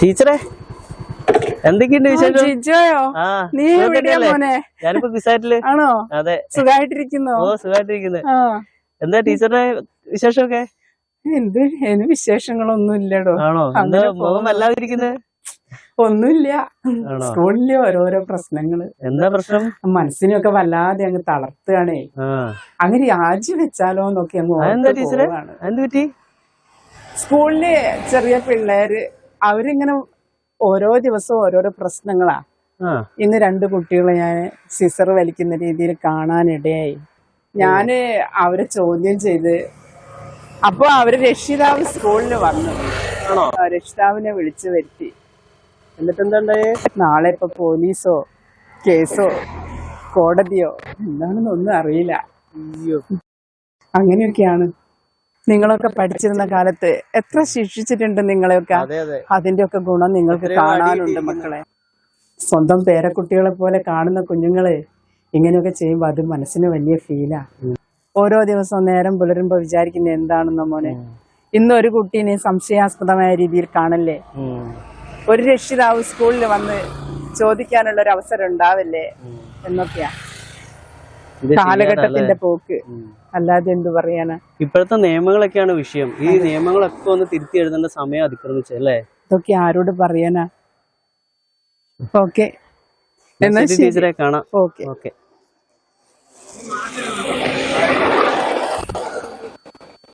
ടീച്ചറെ എന്തൊക്കെയുണ്ട് ഞാനിപ്പോ ആണോ? അതെ. ഓ എന്താ ടീച്ചറുടെ വിശേഷമൊക്കെ? എന്ത്? അതിന് വിശേഷങ്ങളൊന്നും ഇല്ലടോ. ആണോ? എന്താ അങ്ങനെ മുഖം വല്ലാതിരിക്കുന്നത് ഒന്നുമില്ല? സ്കൂളിലെ ഓരോരോ പ്രശ്നങ്ങൾ. എന്താ പ്രശ്നം? മനസ്സിനൊക്കെ വല്ലാതെ അങ്ങ് തളർത്തുകയാണേ. അങ്ങനെ രാജി വെച്ചാലോ എന്നൊക്കെ അങ്ങ് സ്കൂളിൽ ചെറിയ പിള്ളേര് അവരിങ്ങനെ ഓരോ ദിവസവും ഓരോരോ പ്രശ്നങ്ങളാ. ഇന്ന് രണ്ട് കുട്ടികളെ ഞാൻ സിസർ വലിക്കുന്ന രീതിയിൽ കാണാനിടയായി. ഞാൻ അവരെ ചോദ്യം ചെയ്ത് അപ്പൊ അവർ രക്ഷിതാവ് സ്കൂളിൽ വന്നു. രക്ഷിതാവിനെ വിളിച്ചു വരുത്തി. എന്നിട്ട് എന്താ നാളെ ഇപ്പൊ പോലീസോ കേസോ കോടതിയോ എന്താണെന്നൊന്നും അറിയില്ല. അയ്യോ. അങ്ങനെയൊക്കെയാണ്. നിങ്ങളൊക്കെ പഠിച്ചിരുന്ന കാലത്ത് എത്ര ശിക്ഷിച്ചിട്ടുണ്ട് നിങ്ങളെയൊക്കെ? അതെ അതെ. അതിന്റെ ഒക്കെ ഗുണം നിങ്ങൾക്ക് കാണാനുണ്ട് മക്കളെ. സ്വന്തം പേരക്കുട്ടികളെ പോലെ കാണുന്ന കുഞ്ഞുങ്ങൾ ഇങ്ങനെയൊക്കെ ചെയ്യുമ്പോൾ അത് മനസ്സിന് വലിയ ഫീലാ ഓരോ ദിവസവും നേരം പുലരുമ്പോ വിചാരിക്കുന്ന എന്താണെന്നോ മോനെ. ഇന്ന് ഒരു കുട്ടീനെ സംശയാസ്പദമായ രീതിയിൽ കാണല്ലേ? ഒരു രക്ഷിതാവ് സ്കൂളിൽ വന്ന് ചോദിക്കാനുള്ള ഒരു അവസരം ഉണ്ടാവല്ലേ? എന്നൊക്കെയാ. കാലഘട്ടത്തിന്റെ? പോക്ക്. അല്ലാതെ എന്തു പറയാനാ? ഇപ്പോഴത്തെ നിയമങ്ങളൊക്കെയാണ് വിഷയം. ഈ നിയമങ്ങളൊക്കെ ഒന്ന് തിരുത്തി എഴുതേണ്ട സമയം അതിക്രമിച്ചു അല്ലേ? ഇതൊക്കെ ആരോട് പറയാനാ? ഓക്കെ. എന്നാ ടീച്ചറെ കാണാം. ഓക്കെ. ഓക്കെ.